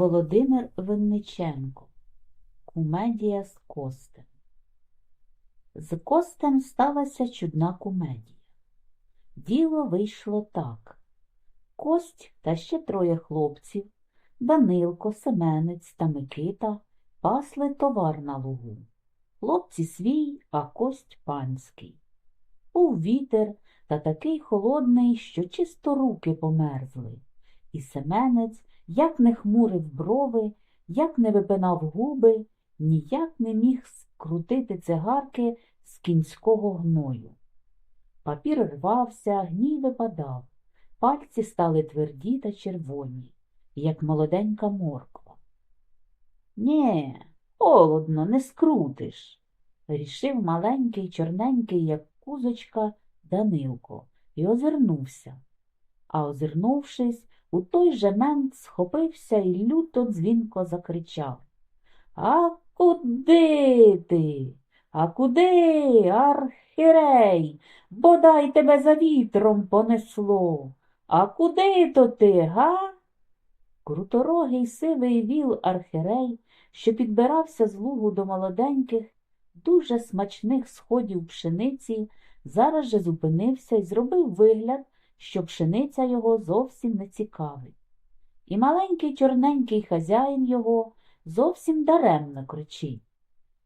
Володимир Винниченко Кумедія з Костем З Костем сталася чудна кумедія. Діло вийшло так. Кость та ще троє хлопців Данилко, Семенець та Микита пасли товар на лугу. Хлопці свій, а кость панський. Був вітер та такий холодний, що чисто руки померзли. І Семенець як не хмурив брови, як не випинав губи, ніяк не міг скрутити цигарки з кінського гною. Папір рвався, гній випадав, пальці стали тверді та червоні, як молоденька морква. Нє, холодно, не скрутиш, рішив маленький, чорненький, як кузочка, Данилко, і озирнувся. А озирнувшись, у той же мент схопився і люто дзвінко закричав А куди ти? А куди, архірей? Бодай тебе за вітром понесло. А куди то ти, га? Круторогий сивий віл архірей, що підбирався з лугу до молоденьких, дуже смачних сходів пшениці, зараз же зупинився і зробив вигляд, що пшениця його зовсім не цікавить. І маленький чорненький хазяїн його зовсім даремно кричить.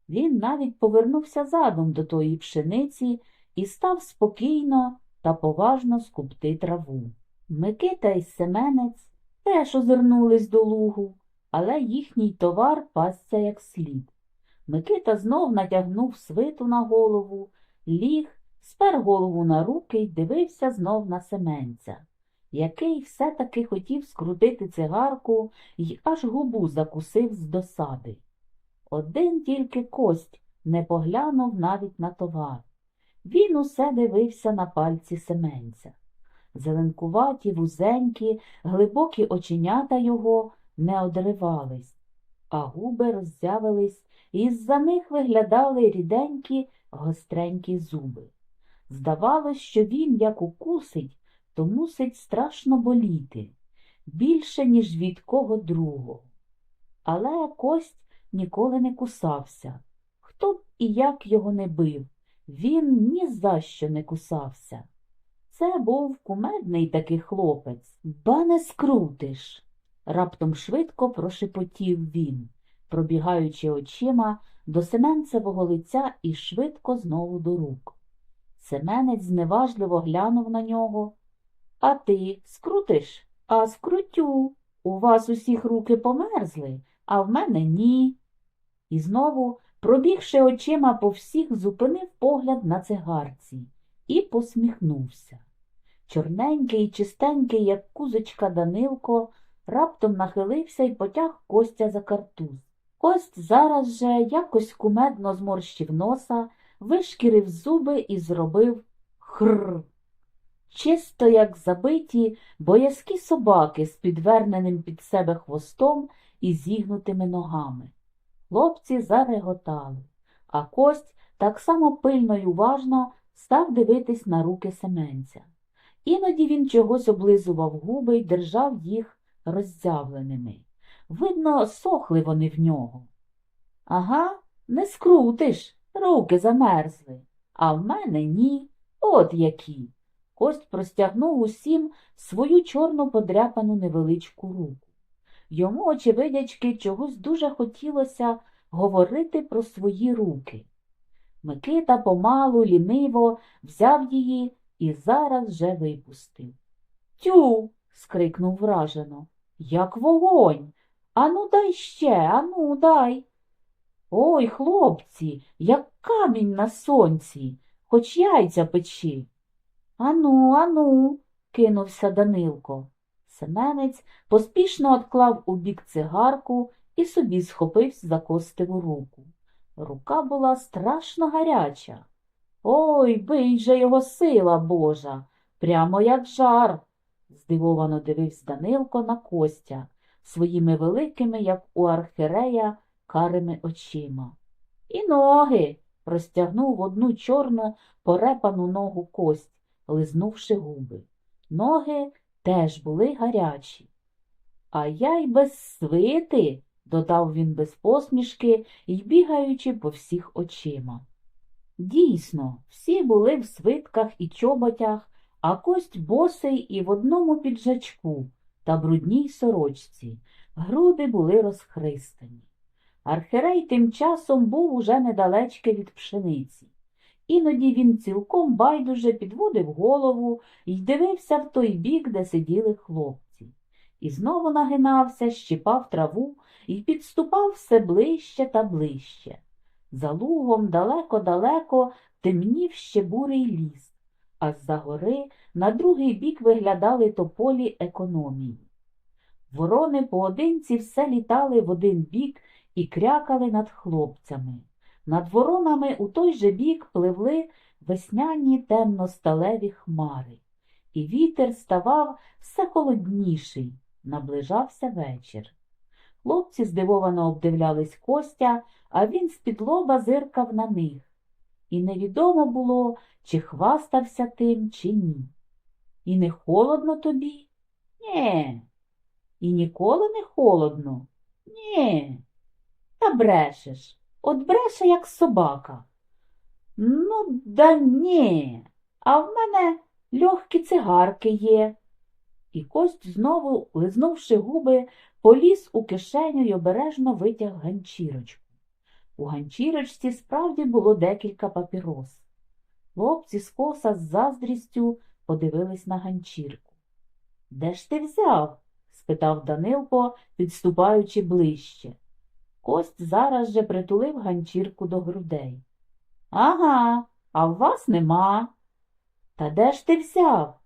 Він навіть повернувся задом до тої пшениці і став спокійно та поважно скупти траву. Микита і Семенець теж озирнулись до лугу, але їхній товар пасся як слід. Микита знов натягнув свиту на голову, ліг спер голову на руки й дивився знов на Семенця, який все-таки хотів скрутити цигарку й аж губу закусив з досади. Один тільки кость не поглянув навіть на товар. Він усе дивився на пальці Семенця. Зеленкуваті, вузенькі, глибокі оченята його не одривались, а губи роззявились, і з-за них виглядали ріденькі, гостренькі зуби. Здавалось, що він, як укусить, то мусить страшно боліти, більше, ніж від кого другого. Але кость ніколи не кусався. Хто б і як його не бив, він ні за що не кусався. Це був кумедний такий хлопець. Ба не скрутиш, раптом швидко прошепотів він, пробігаючи очима до Семенцевого лиця і швидко знову до рук. Семенець зневажливо глянув на нього. А ти скрутиш? А скрутю. У вас усіх руки померзли, а в мене ні. І знову, пробігши очима по всіх, зупинив погляд на цигарці і посміхнувся. Чорненький і чистенький, як кузочка Данилко, раптом нахилився і потяг Костя за картуз. Кость зараз же якось кумедно зморщив носа, вишкірив зуби і зробив хр. Чисто, як забиті, боязкі собаки з підверненим під себе хвостом і зігнутими ногами. Хлопці зареготали, а кость так само пильно й уважно став дивитись на руки Семенця. Іноді він чогось облизував губи й держав їх роззявленими. Видно, сохли вони в нього. Ага, не скрутиш, руки замерзли, а в мене ні. От які. Кость простягнув усім свою чорну подряпану невеличку руку. Йому, очевидячки, чогось дуже хотілося говорити про свої руки. Микита помалу, ліниво взяв її і зараз же випустив. Тю. скрикнув вражено. Як вогонь. Ану, дай ще, ану, дай. Ой, хлопці, як камінь на сонці, хоч яйця печи. Ану, ану, кинувся Данилко. Семенець поспішно отклав у бік цигарку і собі схопився за костиву руку. Рука була страшно гаряча. Ой, бий же його сила Божа, прямо як жар, здивовано дивився Данилко на Костя своїми великими, як у архірея, карими очима. І ноги, простягнув одну чорну порепану ногу кость, лизнувши губи. Ноги теж були гарячі. А я й без свити, додав він без посмішки й бігаючи по всіх очима. Дійсно, всі були в свитках і чоботях, а кость босий і в одному піджачку та брудній сорочці. Груди були розхристані. Архирей тим часом був уже недалечки від пшениці. Іноді він цілком байдуже підводив голову і дивився в той бік, де сиділи хлопці. І знову нагинався, щипав траву і підступав все ближче та ближче. За лугом далеко-далеко темнів ще бурий ліс, а з-за гори на другий бік виглядали тополі економії. Ворони поодинці все літали в один бік і крякали над хлопцями. Над воронами у той же бік пливли весняні темно-сталеві хмари, і вітер ставав все холодніший, наближався вечір. Хлопці здивовано обдивлялись Костя, а він з-під лоба зиркав на них. І невідомо було, чи хвастався тим, чи ні. І не холодно тобі? Нє. І ніколи не холодно? Нє. Та брешеш. От бреше, як собака. Ну, да ні, а в мене легкі цигарки є. І кость знову, лизнувши губи, поліз у кишеню й обережно витяг ганчірочку. У ганчірочці справді було декілька папірос. Хлопці з коса з заздрістю подивились на ганчірку. Де ж ти взяв? спитав Данилко, підступаючи ближче. Кость зараз же притулив ганчірку до грудей. Ага, а в вас нема. Та де ж ти взяв?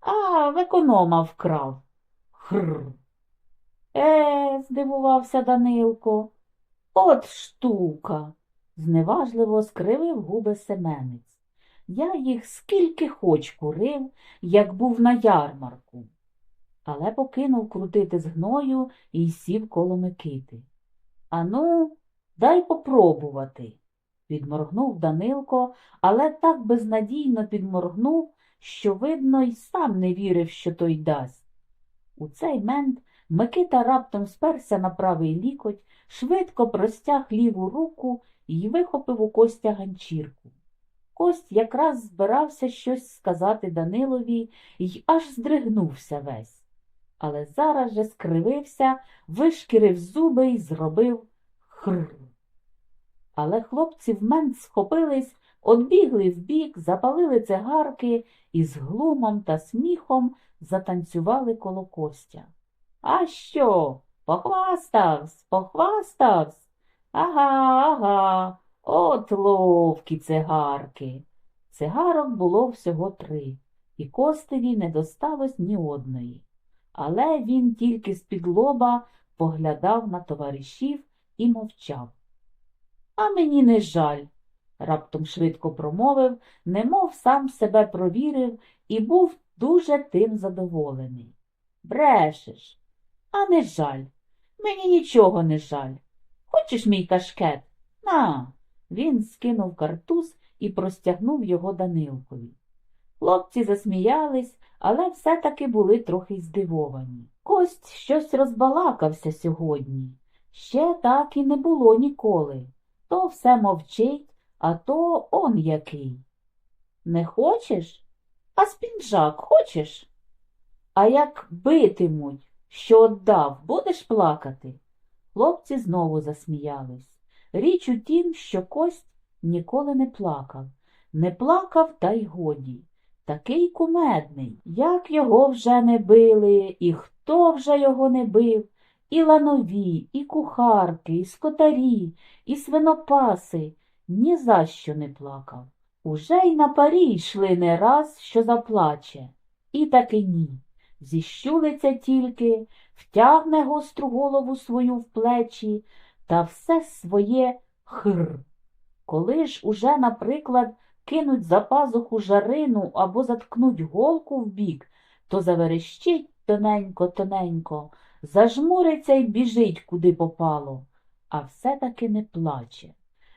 А, в економа вкрав. Хр. Е, здивувався Данилко. От штука. зневажливо скривив губи Семенець. Я їх скільки хоч курив, як був на ярмарку. Але покинув крутити з гною і сів коло Микити. Ану, дай попробувати, підморгнув Данилко, але так безнадійно підморгнув, що, видно, й сам не вірив, що той дасть. У цей мент Микита раптом сперся на правий лікоть, швидко простяг ліву руку і вихопив у Костя ганчірку. Кость якраз збирався щось сказати Данилові й аж здригнувся весь. Але зараз же скривився, вишкірив зуби й зробив хр. Але хлопці в мент схопились, одбігли вбік, запалили цигарки і з глумом та сміхом затанцювали коло Костя. А що? Похваставсь, похваставсь? Ага, ага, от ловкі цигарки. Цигарок було всього три, і Костеві не досталось ні одної. Але він тільки з-під лоба поглядав на товаришів і мовчав. А мені не жаль, раптом швидко промовив, немов сам себе провірив і був дуже тим задоволений. Брешеш, а не жаль. Мені нічого не жаль. Хочеш мій кашкет? На. Він скинув картуз і простягнув його Данилкові. Хлопці засміялись, але все-таки були трохи здивовані. Кость щось розбалакався сьогодні. Ще так і не було ніколи. То все мовчить, а то он який. Не хочеш? А спінжак хочеш? А як битимуть, що отдав, будеш плакати? Хлопці знову засміялись. Річ у тім, що кость ніколи не плакав. Не плакав, та й годі. Такий кумедний, як його вже не били, і хто вже його не бив, і ланові, і кухарки, і скотарі, і свинопаси ні за що не плакав. Уже й на парі йшли не раз, що заплаче, і таки ні. Зіщулиться тільки, втягне гостру голову свою в плечі та все своє хр. Коли ж уже, наприклад, кинуть за пазуху жарину або заткнуть голку в бік, то заверещить тоненько-тоненько, зажмуриться й біжить, куди попало, а все-таки не плаче.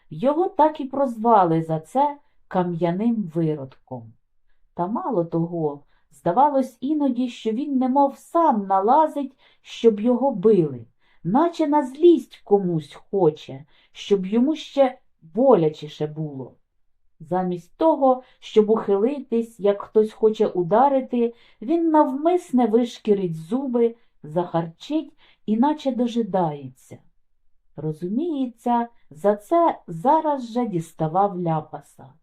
Його так і прозвали за це кам'яним виродком. Та мало того, Здавалось іноді, що він немов сам налазить, щоб його били, наче на злість комусь хоче, щоб йому ще болячіше було. Замість того, щоб ухилитись, як хтось хоче ударити, він навмисне вишкірить зуби, захарчить, іначе дожидається. Розуміється, за це зараз же діставав ляпаса.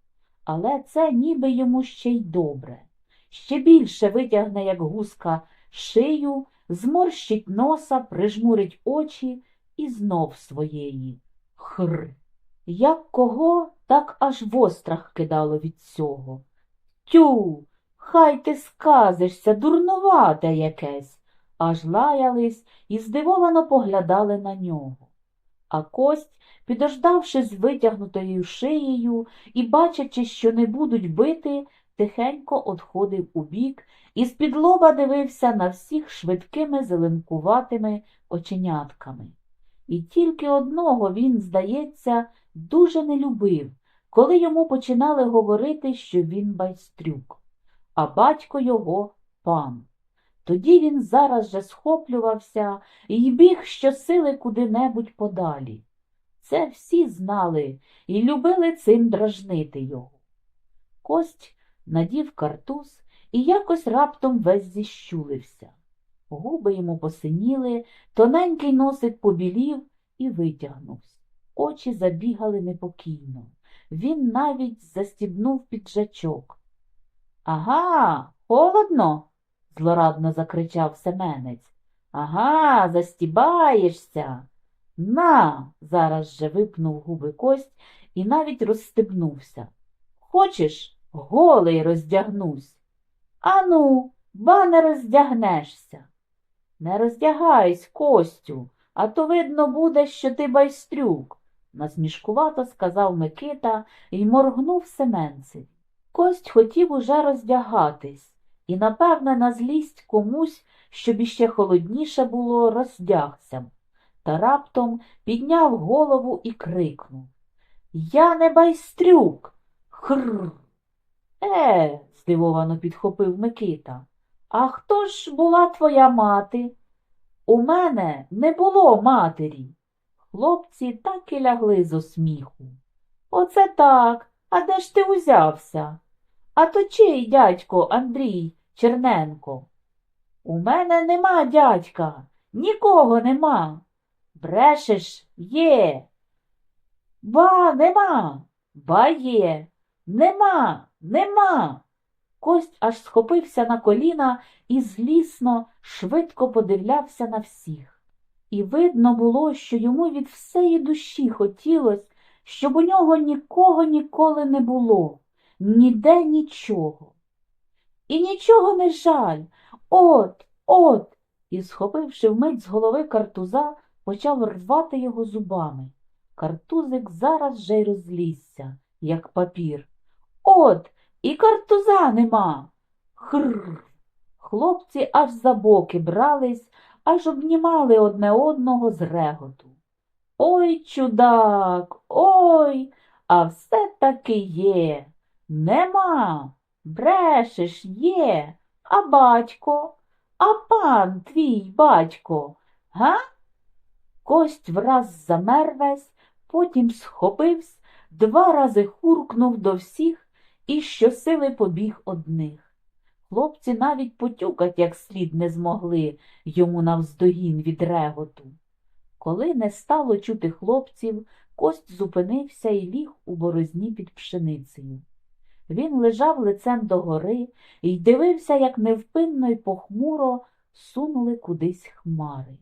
Але це ніби йому ще й добре. Ще більше витягне, як гуска, шию, зморщить носа, прижмурить очі і знов своєї. Хр. Як кого, так аж в острах кидало від цього. Тю, хай ти сказишся, дурнувате якесь, аж лаялись і здивовано поглядали на нього. А кость, підождавши з витягнутою шиєю і бачачи, що не будуть бити, тихенько одходив убік і з-під лоба дивився на всіх швидкими зеленкуватими оченятками. І тільки одного він, здається, дуже не любив, коли йому починали говорити, що він байстрюк, а батько його пан. Тоді він зараз же схоплювався і біг щосили куди-небудь подалі. Це всі знали і любили цим дражнити його. Кость надів картуз і якось раптом весь зіщулився. Губи йому посиніли, тоненький носик побілів і витягнувся. Очі забігали непокійно. Він навіть застібнув піджачок. Ага, холодно? злорадно закричав Семенець. Ага, застібаєшся. На, зараз же випнув губи кость і навіть розстебнувся. Хочеш, голий роздягнусь. Ану, ба не роздягнешся. Не роздягайсь, Костю, а то видно буде, що ти байстрюк, насмішкувато сказав Микита і моргнув Семенцеві. Кость хотів уже роздягатись і, напевне, на злість комусь, щоб іще холодніше було, роздягся. Та раптом підняв голову і крикнув Я не байстрюк. Хр. Е, здивовано підхопив Микита. А хто ж була твоя мати? У мене не було матері. Хлопці так і лягли з осміху. Оце так. А де ж ти узявся? А то чий дядько Андрій Черненко? У мене нема дядька, нікого нема. Брешеш є. Ба нема, ба є, нема, нема. Кость аж схопився на коліна і злісно, швидко подивлявся на всіх. І видно було, що йому від всеї душі хотілось, щоб у нього нікого ніколи не було, ніде нічого. І нічого не жаль. От, от. І, схопивши вмить з голови картуза, почав рвати його зубами. Картузик зараз же й розлізся, як папір. От, і картуза нема. Хррр. Хлопці аж за боки брались, аж обнімали одне одного з реготу. Ой, чудак, ой, а все таки є. Нема. Брешеш, є. А батько, а пан твій батько, га? Кость враз замер весь, потім схопився, два рази хуркнув до всіх і щосили побіг одних. Хлопці навіть потюкать як слід не змогли йому навздогін від реготу. Коли не стало чути хлопців, кость зупинився і ліг у борозні під пшеницею. Він лежав лицем догори і дивився, як невпинно й похмуро сунули кудись хмари.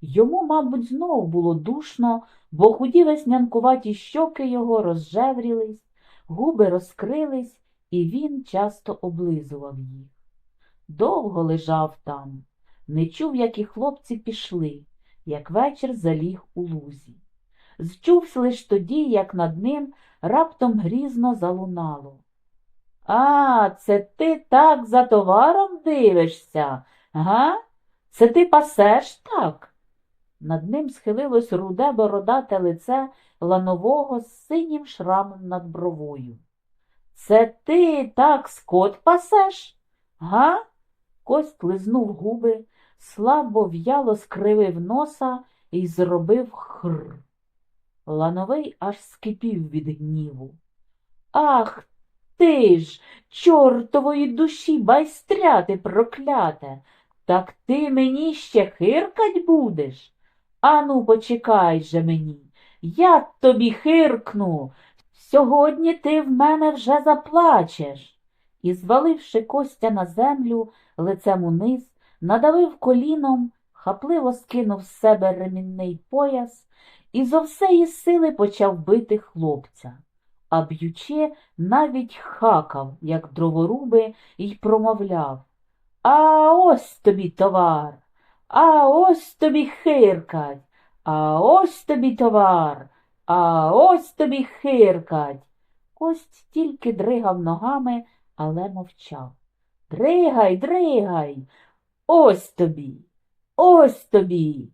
Йому, мабуть, знов було душно, бо худі веснянкуваті щоки його розжеврілись, губи розкрились, і він часто облизував їх. Довго лежав там, не чув, як і хлопці пішли, як вечір заліг у лузі. Зчувся лиш тоді, як над ним раптом грізно залунало. А, це ти так за товаром дивишся, га? Це ти пасеш так? Над ним схилилось руде бородате лице ланового з синім шрамом над бровою. Це ти так скот пасеш? Га? Кость лизнув губи, слабо в'яло скривив носа і зробив хр. Лановий аж скипів від гніву. Ах ти ж, чортової душі, байстряти прокляте, так ти мені ще хиркать будеш? Ану, почекай же мені, я тобі хиркну. Сьогодні ти в мене вже заплачеш. І, зваливши Костя на землю, лицем униз, надавив коліном, хапливо скинув з себе ремінний пояс і зо всеї сили почав бити хлопця. А б'ючи, навіть хакав, як дроворуби, і промовляв А ось тобі товар, а ось тобі хиркать, а ось тобі товар, а ось тобі хиркать. Кость тільки дригав ногами, але мовчав. Дригай, дригай, ось тобі, ось тобі.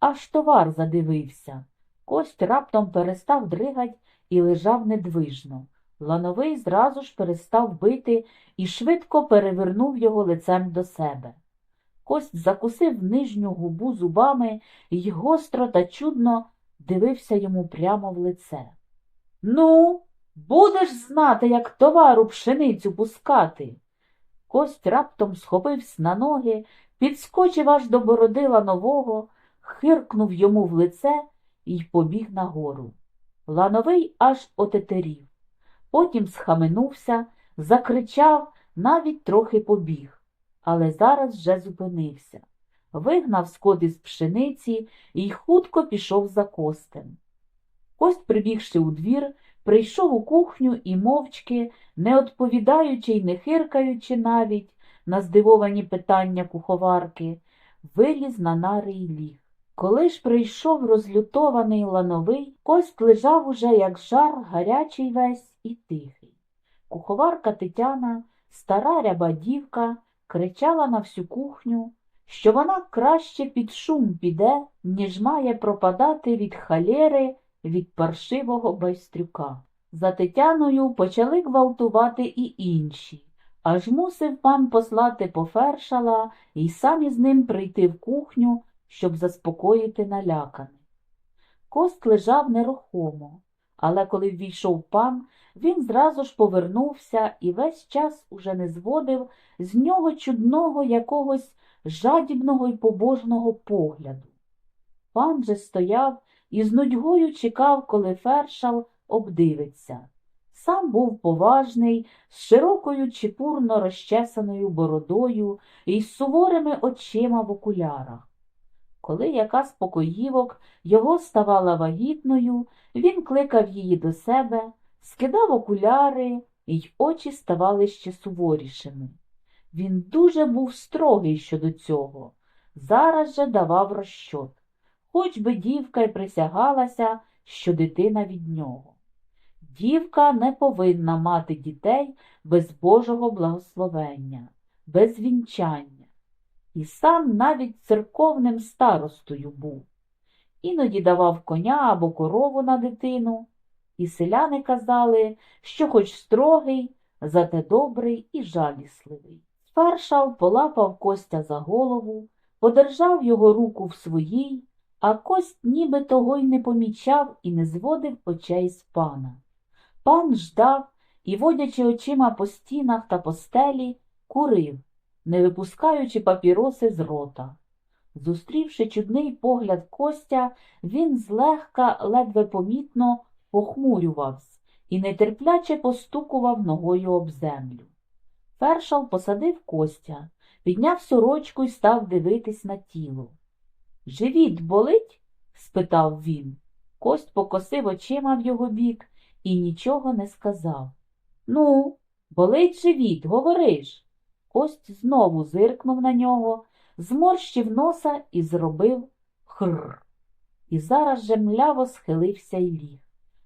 Аж товар задивився. Кость раптом перестав дригать і лежав недвижно. Лановий зразу ж перестав бити і швидко перевернув його лицем до себе. Кость закусив нижню губу зубами і гостро та чудно дивився йому прямо в лице. Ну, будеш знати, як товару пшеницю пускати. Кость раптом схопився на ноги, підскочив аж до бороди ланового, хиркнув йому в лице і побіг нагору. Лановий аж отетерів. Потім схаменувся, закричав, навіть трохи побіг, але зараз вже зупинився. Вигнав скот із пшениці і хутко пішов за костем. Кость, прибігши у двір, прийшов у кухню і мовчки, не відповідаючи й не хиркаючи навіть на здивовані питання куховарки, виліз на нари й ліг. Коли ж прийшов розлютований лановий, кость лежав уже, як жар, гарячий весь і тихий. Куховарка Тетяна, стара ряба дівка, кричала на всю кухню, що вона краще під шум піде, ніж має пропадати від халєри, від паршивого байстрюка. За Тетяною почали гвалтувати і інші. Аж мусив пан послати пофершала і сам із ним прийти в кухню, щоб заспокоїти наляканих. Кост лежав нерухомо, але коли ввійшов пан, він зразу ж повернувся і весь час уже не зводив з нього чудного якогось жадібного й побожного погляду. Пан же стояв і з нудьгою чекав, коли фершал обдивиться. Сам був поважний, з широкою чепурно розчесаною бородою і з суворими очима в окулярах. Коли яка з покоївок його ставала вагітною, він кликав її до себе, скидав окуляри, й очі ставали ще суворішими. Він дуже був строгий щодо цього, зараз же давав розчот, хоч би дівка й присягалася, що дитина від нього. Дівка не повинна мати дітей без Божого благословення, без вінчання, і сам навіть церковним старостою був. Іноді давав коня або корову на дитину, і селяни казали, що хоч строгий, зате добрий і жалісливий. Фершал полапав Костя за голову, подержав його руку в своїй, а кость ніби того й не помічав і не зводив очей з пана. Пан ждав і, водячи очима по стінах та по стелі, курив, не випускаючи папіроси з рота. Зустрівши чудний погляд Костя, він злегка, ледве помітно похмурювався і нетерпляче постукував ногою об землю. Фершал посадив Костя, підняв сорочку і став дивитись на тіло. Живіт болить? спитав він. Кость покосив очима в його бік і нічого не сказав. Ну, болить живіт, говориш. Кость знову зиркнув на нього, зморщив носа і зробив хр. І зараз же мляво схилився й ліг,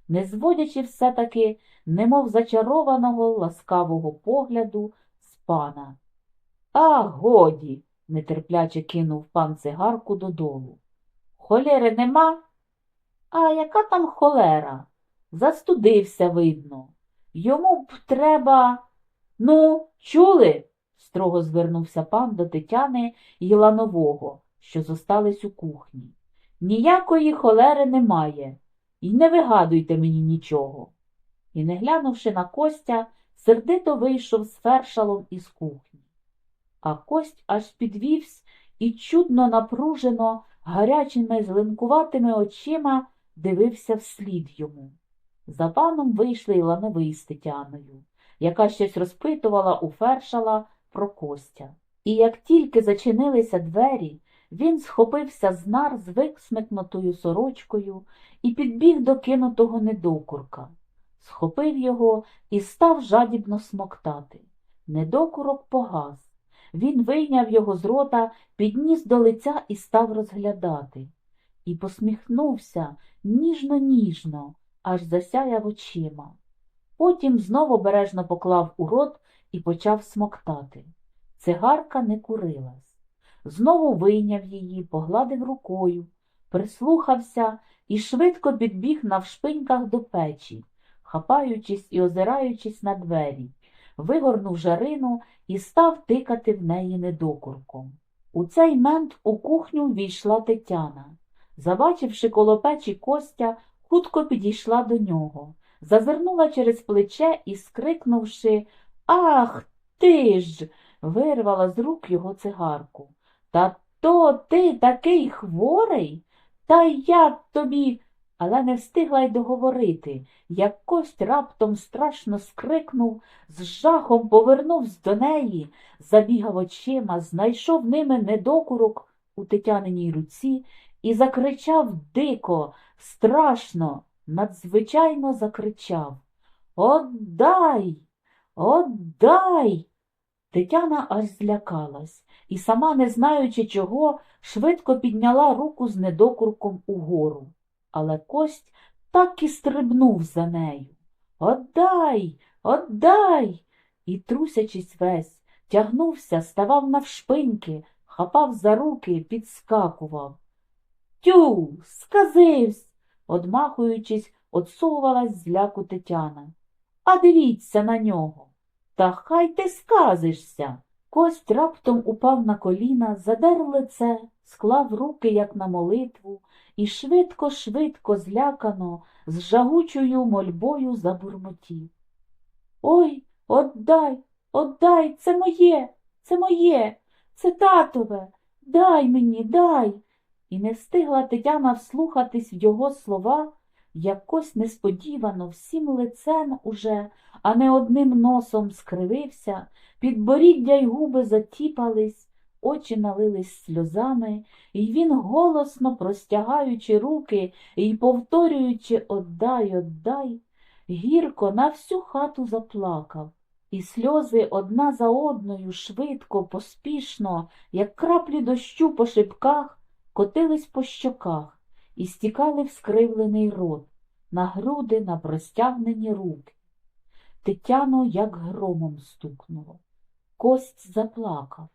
не зводячи все-таки, немов зачарованого ласкавого погляду пана. А, годі, нетерпляче кинув пан цигарку додолу. Холєри нема? А яка там холера? Застудився, видно. Йому б треба. Ну, чули? строго звернувся пан до Тетяни й Ланового, що зостались у кухні. Ніякої холери немає, і не вигадуйте мені нічого. І, не глянувши на Костя, сердито вийшов з фершалом із кухні. А кость аж підвівсь і чудно напружено, гарячими зеленкуватими очима дивився вслід йому. За паном вийшли й лановий з Тетяною, яка щось розпитувала у фершала про Костя. І як тільки зачинилися двері, він схопився з нар з виксмикнутою сорочкою і підбіг до кинутого недокурка. Схопив його і став жадібно смоктати. Недокурок погас. Він вийняв його з рота, підніс до лиця і став розглядати. І посміхнувся ніжно-ніжно, аж засяяв очима. Потім знову обережно поклав у рот і почав смоктати. Цигарка не курилась. Знову вийняв її, погладив рукою, прислухався і швидко підбіг навшпиньках до печі, хапаючись і озираючись на двері, вигорнув жарину і став тикати в неї недокурком. У цей мент у кухню війшла Тетяна. Забачивши коло печі Костя, хутко підійшла до нього, зазирнула через плече і, скрикнувши Ах ти ж, вирвала з рук його цигарку. Та то ти такий хворий? Та як тобі? Але не встигла й договорити, як кость раптом страшно скрикнув, з жахом повернувся до неї, забігав очима, знайшов ними недокурок у Тетяниній руці і закричав дико, страшно, надзвичайно закричав Отдай, отдай. Тетяна аж злякалась і, сама не знаючи чого, швидко підняла руку з недокурком угору. Але кость так і стрибнув за нею. Отдай, отдай. І, трусячись весь, тягнувся, ставав навшпиньки, хапав за руки, підскакував. Тю, сказивсь, одмахуючись, отсовувалась зляку Тетяна. А дивіться на нього. Та хай ти сказишся. Кость раптом упав на коліна, задер лице, склав руки, як на молитву, і швидко-швидко, злякано, з жагучою мольбою забурмотів. Ой, отдай, отдай, це моє, це моє, це татове, дай мені, дай. І не встигла Тетяна вслухатись в його слова, якось несподівано всім лицем уже, а не одним носом скривився, підборіддя й губи затіпались, очі налились сльозами, і він, голосно простягаючи руки і повторюючи Отдай, отдай, гірко на всю хату заплакав. І сльози одна за одною швидко, поспішно, як краплі дощу по шибках, котились по щоках і стікали в скривлений рот, на груди, на простягнені руки. Тетяно як громом стукнуло. Кость заплакав.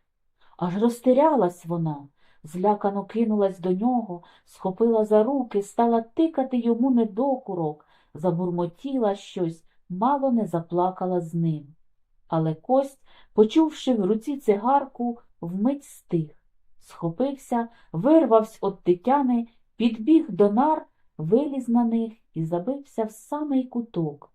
Аж розтирялась вона, злякано кинулась до нього, схопила за руки, стала тикати йому недокурок, забурмотіла щось, мало не заплакала з ним. Але кость, почувши в руці цигарку, вмить стих, схопився, вирвався від Тетяни, підбіг до нар, виліз на них і забився в самий куток.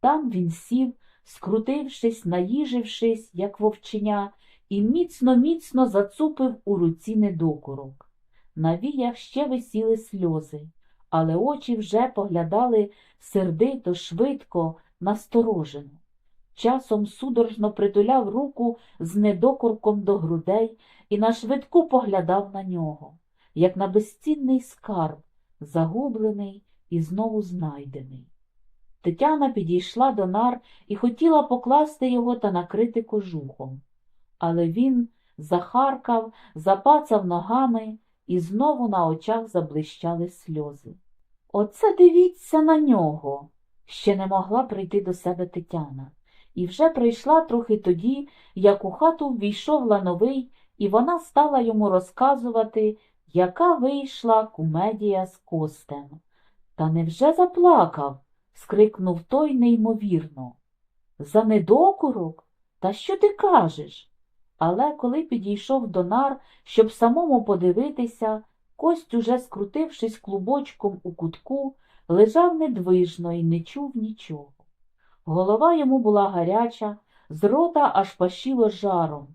Там він сів, скрутившись, наїжившись, як вовченя, і міцно-міцно зацупив у руці недокурок. На віях ще висіли сльози, але очі вже поглядали сердито, швидко, насторожено. Часом судорожно притуляв руку з недокурком до грудей і на швидку поглядав на нього, як на безцінний скарб, загублений і знову знайдений. Тетяна підійшла до нар і хотіла покласти його та накрити кожухом. Але він захаркав, запацав ногами і знову на очах заблищали сльози. Оце дивіться на нього. Ще не могла прийти до себе Тетяна. І вже прийшла трохи тоді, як у хату ввійшов лановий, і вона стала йому розказувати, яка вийшла кумедія з костем. Та невже заплакав? скрикнув той неймовірно. За недокурок? Та що ти кажеш? Але коли підійшов до нар, щоб самому подивитися, кость, уже скрутившись клубочком у кутку, лежав недвижно і не чув нічого. Голова йому була гаряча, з рота аж пашіло жаром,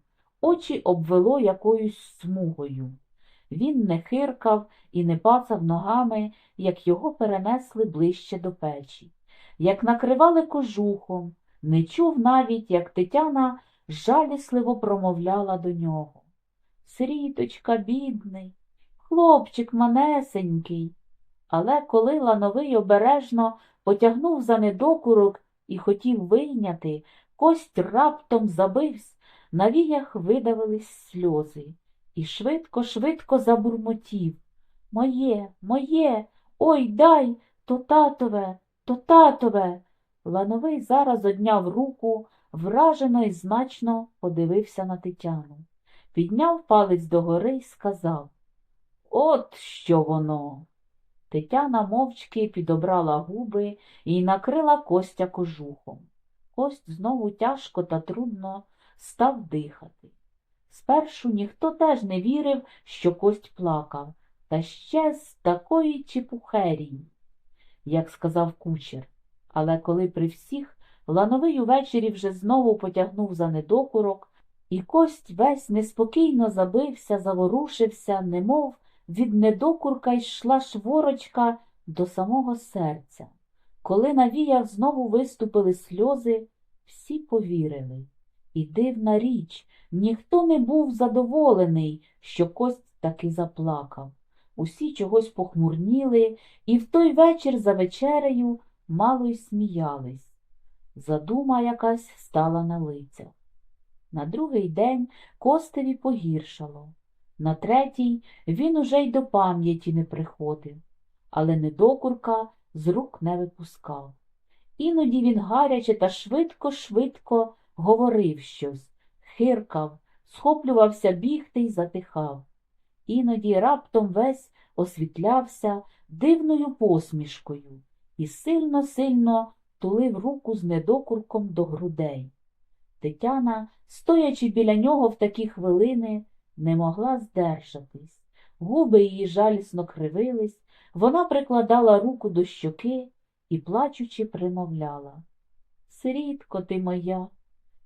очі обвело якоюсь смугою. Він не хиркав і не пацав ногами, як його перенесли ближче до печі, як накривали кожухом, не чув навіть, як Тетяна жалісливо промовляла до нього. Сріточка, бідний, хлопчик манесенький. Але коли лановий обережно потягнув за недокурок і хотів вийняти, кость раптом забивсь, на віях видавились сльози, і швидко-швидко забурмотів. Моє, моє, ой дай, то татове, то татове. Лановий зараз одняв руку, вражено і значно подивився на Тетяну. Підняв палець догори й сказав От що воно. Тетяна мовчки підобрала губи і накрила Костя кожухом. Кость знову тяжко та трудно став дихати. Спершу ніхто теж не вірив, що кость плакав, та ще з такої чепухерії, як сказав кучер. Але коли при всіх лановий увечері вже знову потягнув за недокурок, і кость весь неспокійно забився, заворушився, немов від недокурка йшла шворочка до самого серця. Коли на віях знову виступили сльози, всі повірили. І дивна річ, ніхто не був задоволений, що кость таки заплакав. Усі чогось похмурніли, і в той вечір за вечерею мало й сміялись. Задума якась стала на лицях. На другий день Костеві погіршало. На третій він уже й до пам'яті не приходив, але недокурка з рук не випускав. Іноді він гаряче та швидко-швидко говорив щось, хиркав, схоплювався бігти й затихав. Іноді раптом весь освітлявся дивною посмішкою і сильно-сильно тулив руку з недокурком до грудей. Тетяна, стоячи біля нього в такі хвилини, не могла здержатись. Губи її жалісно кривились, вона прикладала руку до щоки і, плачучи, примовляла Срідко ти моя,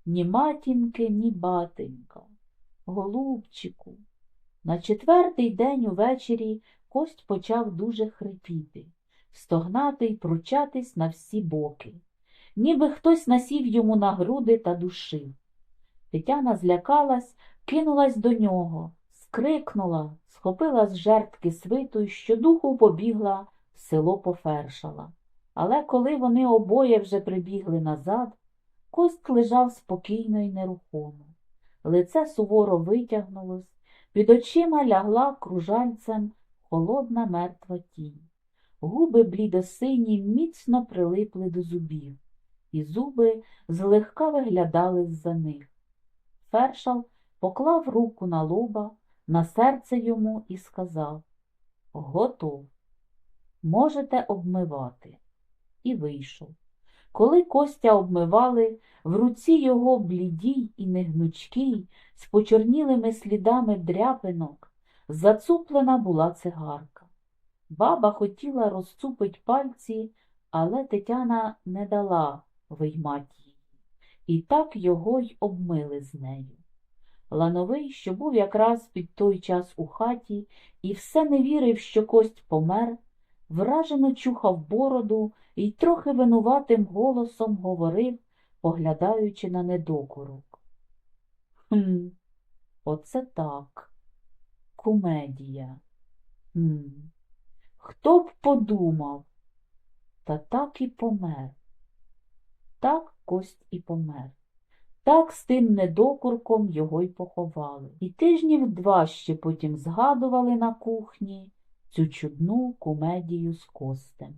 ні матінки, ні батенька, голубчику. На четвертий день увечері кость почав дуже хрипіти, стогнати й пручатись на всі боки, ніби хтось насів йому на груди та душив. Тетяна злякалась, кинулась до нього, скрикнула, схопила з жертки свиту й щодуху побігла в село пофершала. Але коли вони обоє вже прибігли назад, кость лежав спокійно й нерухомо. Лице суворо витягнулось, під очима лягла кружальцем холодна мертва тінь. Губи блідосині міцно прилипли до зубів, і зуби злегка виглядали з-за них. Фершал поклав руку на лоба, на серце йому і сказав Готов. Можете обмивати. І вийшов. Коли Костя обмивали, в руці його блідій і негнучкій, з почорнілими слідами дряпинок, зацуплена була цигарка. Баба хотіла розцупить пальці, але Тетяна не дала виймати її, і так його й обмили з нею. Лановий, що був якраз під той час у хаті, і все не вірив, що кость помер, вражено чухав бороду і трохи винуватим голосом говорив, поглядаючи на недокурок. Хм, оце так. Кумедія. Хм. Хто б подумав? Та так і помер. Так кость і помер. Так з тим недокурком його й поховали. І тижнів два ще потім згадували на кухні цю чудну кумедію з костем.